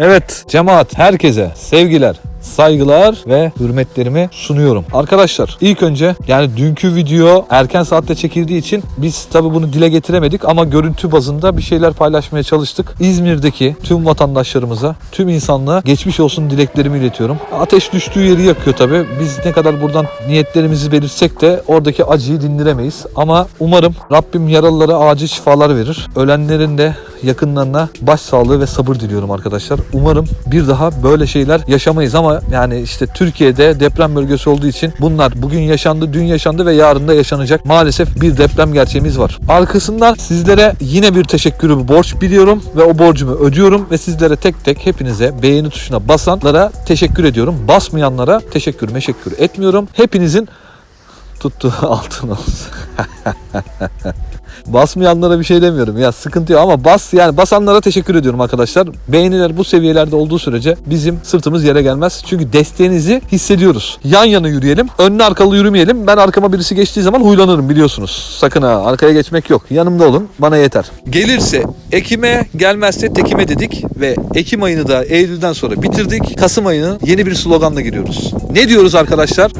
Evet cemaat herkese sevgiler, saygılar ve hürmetlerimi sunuyorum. Arkadaşlar ilk önce yani dünkü video erken saatte çekildiği için biz tabi bunu dile getiremedik ama görüntü bazında bir şeyler paylaşmaya çalıştık. İzmir'deki tüm vatandaşlarımıza, tüm insanlığa geçmiş olsun dileklerimi iletiyorum. Ateş düştüğü yeri yakıyor tabi. Biz ne kadar buradan niyetlerimizi belirtsek de oradaki acıyı dindiremeyiz. Ama umarım Rabbim yaralılara acil şifalar verir. Ölenlerin de yakınlarına başsağlığı ve sabır diliyorum arkadaşlar. Umarım bir daha böyle şeyler yaşamayız ama yani işte Türkiye'de deprem bölgesi olduğu için bunlar bugün yaşandı, dün yaşandı ve yarın da yaşanacak. Maalesef bir deprem gerçeğimiz var. Arkasından sizlere yine bir teşekkürü borç biliyorum ve o borcumu ödüyorum ve sizlere tek tek hepinize beğeni tuşuna basanlara teşekkür ediyorum. Basmayanlara teşekkür meşekkür etmiyorum. Hepinizin tuttu altın olsun. Basmayanlara bir şey demiyorum ya sıkıntı yok ama bas yani basanlara teşekkür ediyorum arkadaşlar. Beğeniler bu seviyelerde olduğu sürece bizim sırtımız yere gelmez. Çünkü desteğinizi hissediyoruz. Yan yana yürüyelim. Önüne arkalı yürümeyelim. Ben arkama birisi geçtiği zaman huylanırım biliyorsunuz. Sakın ha arkaya geçmek yok. Yanımda olun bana yeter. Gelirse Ekim'e gelmezse Tekim'e dedik ve Ekim ayını da Eylül'den sonra bitirdik. Kasım ayını yeni bir sloganla giriyoruz. Ne diyoruz arkadaşlar?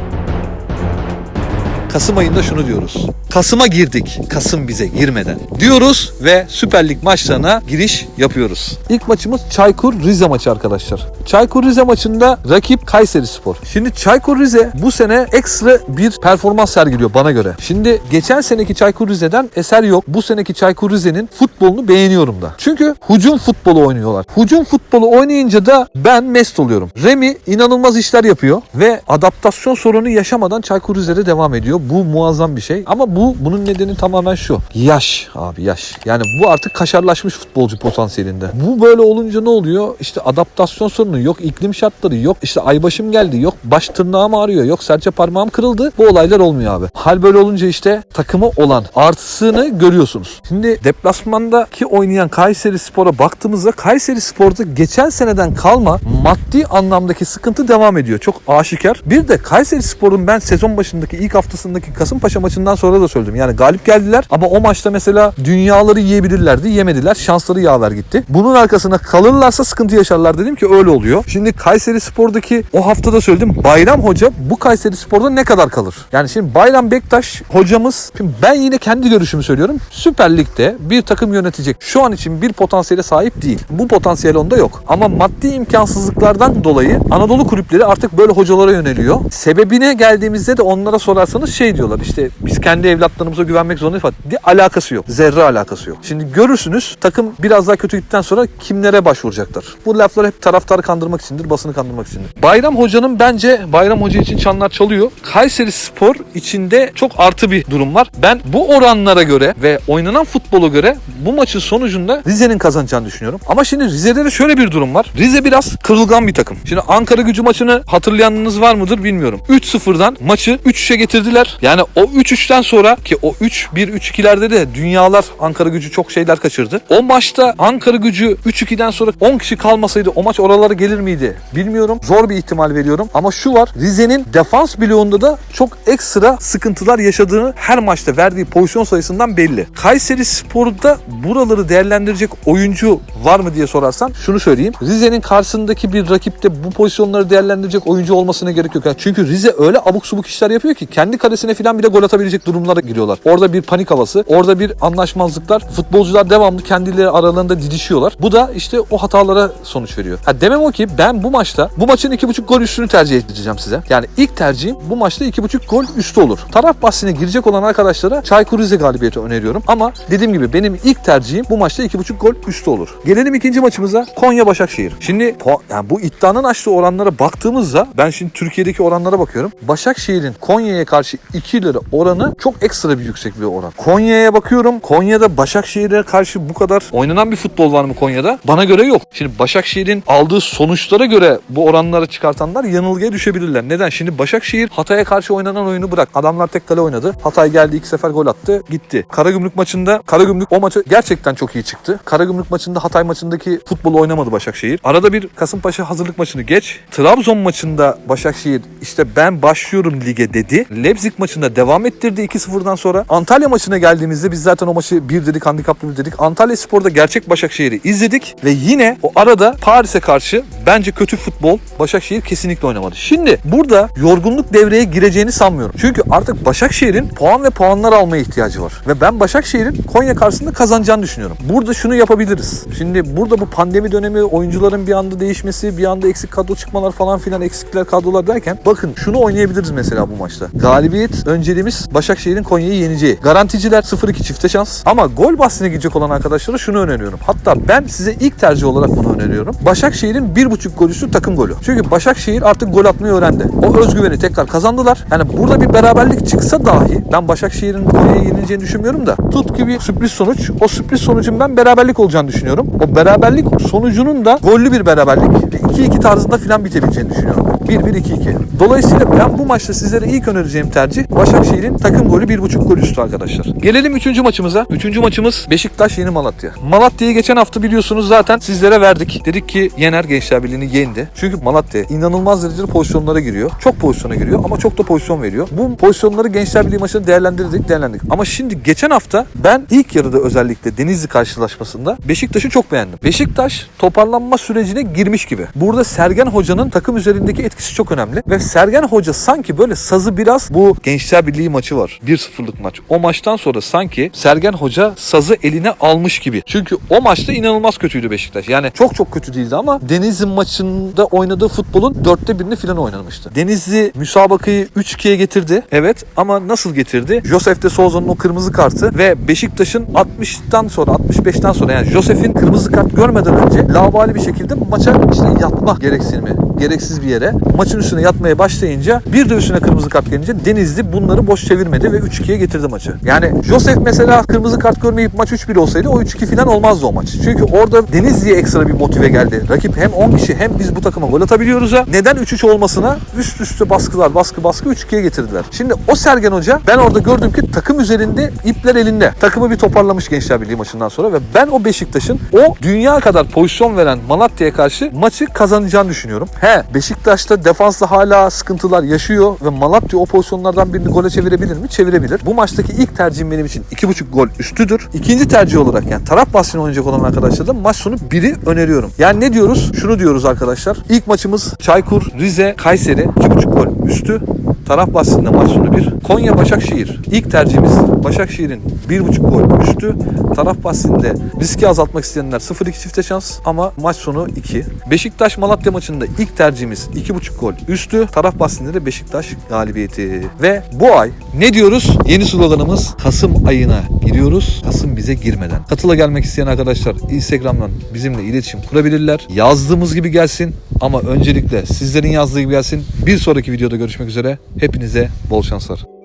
Kasım ayında şunu diyoruz. Kasım'a girdik. Kasım bize girmeden. Diyoruz ve Süper Lig maçlarına giriş yapıyoruz. İlk maçımız Çaykur Rize maçı arkadaşlar. Çaykur Rize maçında rakip Kayseri Spor. Şimdi Çaykur Rize bu sene ekstra bir performans sergiliyor bana göre. Şimdi geçen seneki Çaykur Rize'den eser yok. Bu seneki Çaykur Rize'nin futbolunu beğeniyorum da. Çünkü hücum futbolu oynuyorlar. Hücum futbolu oynayınca da ben mest oluyorum. Remy inanılmaz işler yapıyor ve adaptasyon sorunu yaşamadan Çaykur Rize'de devam ediyor. Bu muazzam bir şey. Ama bu bunun nedeni tamamen şu. Yaş abi yaş. Yani bu artık kaşarlaşmış futbolcu potansiyelinde. Bu böyle olunca ne oluyor? İşte adaptasyon sorunu yok, iklim şartları yok. İşte aybaşım geldi, yok baş tırnağım ağrıyor, yok serçe parmağım kırıldı. Bu olaylar olmuyor abi. Hal böyle olunca işte takımı olan artısını görüyorsunuz. Şimdi deplasmandaki oynayan Kayseri Spor'a baktığımızda Kayseri Spor'da geçen seneden kalma maddi anlamdaki sıkıntı devam ediyor. Çok aşikar. Bir de Kayseri Spor'un ben sezon başındaki ilk haftasındaki Kasımpaşa maçından sonra da söyledim. Yani galip geldiler ama o maçta mesela dünyaları yiyebilirlerdi. Yemediler. Şansları yaver gitti. Bunun arkasına kalırlarsa sıkıntı yaşarlar dedim ki öyle oluyor. Şimdi Kayseri Spor'daki o haftada söyledim. Bayram Hoca bu Kayseri Spor'da ne kadar kalır? Yani şimdi Bayram Bektaş hocamız şimdi ben yine kendi görüşümü söylüyorum. Süper Lig'de bir takım yönetecek şu an için bir potansiyele sahip değil. Bu potansiyel onda yok. Ama maddi imkansızlıklardan dolayı Anadolu kulüpleri artık böyle hocalara yöneliyor. Sebebine geldiğimizde de onlara sorarsanız şey diyorlar işte biz kendi evlatlarımıza güvenmek zorundayız falan. Bir alakası yok. Zerre alakası yok. Şimdi görürsünüz takım biraz daha kötü gittikten sonra kimlere başvuracaklar. Bu laflar hep taraftarı kandırmak içindir, basını kandırmak içindir. Bayram Hoca'nın bence Bayram Hoca için çanlar çalıyor. Kayseri Spor içinde çok artı bir durum var. Ben bu oranlara göre ve oynanan futbola göre bu maçın sonucunda Rize'nin kazanacağını düşünüyorum. Ama şimdi Rize'de de şöyle bir durum var. Rize biraz kırılgan bir takım. Şimdi Ankara gücü maçını hatırlayanınız var mıdır bilmiyorum. 3-0'dan maçı 3-3'e getirdiler. Yani o 3-3'ten sonra ki o 3-1-3-2'lerde de dünyalar Ankara gücü çok şeyler kaçırdı. O maçta Ankara gücü 3-2'den sonra 10 kişi kalmasaydı o maç oralara gelir miydi? Bilmiyorum. Zor bir ihtimal veriyorum. Ama şu var. Rize'nin defans bloğunda da çok ekstra sıkıntılar yaşadığını her maçta verdiği pozisyon sayısından belli. Kayseri Spor'da buraları değerlendirecek oyuncu var mı diye sorarsan şunu söyleyeyim. Rize'nin karşısındaki bir rakipte bu pozisyonları değerlendirecek oyuncu olmasına gerek yok. Yani çünkü Rize öyle abuk subuk işler yapıyor ki kendi kalesine falan bile gol atabilecek durumlara giriyorlar. Orada bir panik havası, orada bir anlaşmazlıklar. Futbolcular devamlı kendileri aralarında didişiyorlar. Bu da işte o hatalara sonuç veriyor. Ha demem o ki ben bu maçta bu maçın 2.5 gol üstünü tercih edeceğim size. Yani ilk tercihim bu maçta 2.5 gol üstü olur. Taraf bahsine girecek olan arkadaşlara Çaykur Rize galibiyeti öneriyorum. Ama dediğim gibi benim ilk tercihim bu maçta 2.5 gol üstü olur. Gelelim ikinci maçımıza Konya Başakşehir. Şimdi yani bu iddianın açtığı oranlara baktığımızda ben şimdi Türkiye'deki oranlara bakıyorum. Başakşehir'in Konya'ya karşı 2 lira oranı çok ekstra bir yüksek bir oran. Konya'ya bakıyorum. Konya'da Başakşehir'e karşı bu kadar oynanan bir futbol var mı Konya'da? Bana göre yok. Şimdi Başakşehir'in aldığı sonuçlara göre bu oranları çıkartanlar yanılgıya düşebilirler. Neden? Şimdi Başakşehir Hatay'a karşı oynanan oyunu bırak. Adamlar tek kale oynadı. Hatay geldi iki sefer gol attı. Gitti. Karagümrük maçında Karagümrük o maçı gerçekten çok iyi çıktı. Karagümrük maçında Hatay maçındaki futbolu oynamadı Başakşehir. Arada bir Kasımpaşa hazırlık maçını geç. Trabzon maçında Başakşehir işte ben başlıyorum lige dedi. Leipzig maçında devam ettirdi 2-0'dan sonra. Antalya maçına geldiğimizde biz zaten o maçı bir dedik handikaplı bir dedik. Antalya Spor'da gerçek Başakşehir'i izledik ve yine o arada Paris'e karşı bence kötü futbol Başakşehir kesinlikle oynamadı. Şimdi burada yorgunluk devreye gireceğini sanmıyorum. Çünkü artık Başakşehir'in puan ve puanlar almaya ihtiyacı var. Ve ben Başakşehir'in Konya karşısında kazanacağını düşünüyorum. Burada şunu yapabiliriz. Şimdi burada bu pandemi dönemi oyuncuların bir anda değişmesi, bir anda eksik kadro çıkmalar falan filan eksikler kadrolar derken bakın şunu oynayabiliriz mesela bu maçta. Galibiyet önceliğimiz Başakşehir'in Konya'yı yeneceği. Garanticiler 0-2 çifte şans. Ama gol bahsine gidecek olan arkadaşlara şunu öneriyorum. Hatta ben size ilk tercih olarak bunu öneriyorum. Başakşehir'in 1.5 gol üstü takım golü. Çünkü Başakşehir artık gol atmayı öğrendi. O özgüveni tekrar kazandılar. Yani burada bir beraberlik çıksa dahi ben Başakşehir'in Konya'ya yenileceğini düşünmüyorum da tut ki bir sürpriz sonuç. O sürpriz sonucun ben beraberlik olacağını düşünüyorum. O beraberlik sonucunun da gollü bir beraberlik. 2-2 tarzında filan bitebileceğini düşünüyorum. 1-1-2-2. Dolayısıyla ben bu maçta sizlere ilk önereceğim tercih Başakşehir'in takım golü 1.5 gol üstü arkadaşlar. Gelelim 3. maçımıza. 3. maçımız Beşiktaş yeni Malatya. Malatya'yı geçen hafta biliyorsunuz zaten sizlere verdik. Dedik ki Yener Gençler Birliği'ni yendi. Çünkü Malatya inanılmaz derecede pozisyonlara giriyor. Çok pozisyona giriyor ama çok da pozisyon veriyor. Bu pozisyonları Gençler Birliği maçını değerlendirdik, değerlendik. Ama şimdi geçen hafta ben ilk yarıda özellikle Denizli karşılaşmasında Beşiktaş'ı çok beğendim. Beşiktaş toparlanma sürecine girmiş gibi. Burada Sergen Hoca'nın takım üzerindeki etkisi çok önemli ve Sergen Hoca sanki böyle sazı biraz bu Gençler Birliği maçı var. 1-0'lık maç. O maçtan sonra sanki Sergen Hoca sazı eline almış gibi. Çünkü o maçta inanılmaz kötüydü Beşiktaş. Yani çok çok kötü değildi ama Denizli maçında oynadığı futbolun dörtte birini falan oynamıştı. Denizli müsabakayı 3-2'ye getirdi. Evet ama nasıl getirdi? Josef de Souza'nın o kırmızı kartı ve Beşiktaş'ın 60'tan sonra 65'ten sonra yani Josef'in kırmızı kart görmeden önce lavabali bir şekilde maça işte yatma gereksinimi gereksiz bir yere maçın üstüne yatmaya başlayınca bir de üstüne kırmızı kart gelince Denizli bunları boş çevirmedi ve 3-2'ye getirdi maçı. Yani Josef mesela kırmızı kart görmeyip maç 3-1 olsaydı o 3-2 falan olmazdı o maç. Çünkü orada Denizli'ye ekstra bir motive geldi. Rakip hem 10 kişi hem biz bu takıma gol atabiliyoruz ya. Neden 3-3 olmasına üst üste baskılar baskı baskı 3-2'ye getirdiler. Şimdi o Sergen Hoca ben orada gördüm ki takım üzerinde ipler elinde. Takımı bir toparlamış Gençler Birliği maçından sonra ve ben o Beşiktaş'ın o dünya kadar pozisyon veren Malatya'ya karşı maçı kazanacağını düşünüyorum. He Beşiktaş'ta defansla hala sıkıntılar yaşıyor ve Malatya o pozisyonlardan birini gole çevirebilir mi? Çevirebilir. Bu maçtaki ilk tercihim benim için 2.5 gol üstüdür. İkinci tercih olarak yani taraf bahsine oynayacak olan arkadaşlar da maç sonu 1'i öneriyorum. Yani ne diyoruz? Şunu diyoruz arkadaşlar. İlk maçımız Çaykur, Rize, Kayseri 2.5 gol üstü. Taraf bahsinde maç sonu 1. Konya Başakşehir. İlk tercihimiz Başakşehir'in 1.5 gol üstü. Taraf bahsinde riski azaltmak isteyenler 0-2 çifte şans ama maç sonu 2. Beşiktaş Malatya maçında ilk tercihimiz 2.5 gol üstü. Taraf bahsinde de Beşiktaş galibiyeti. Ve bu ay ne diyoruz? Yeni sloganımız Kasım ayına giriyoruz. Kasım bize girmeden. Katıla gelmek isteyen arkadaşlar Instagram'dan bizimle iletişim kurabilirler. Yazdığımız gibi gelsin ama öncelikle sizlerin yazdığı gibi gelsin. Bir sonraki videoda görüşmek üzere. Hepinize bol şanslar.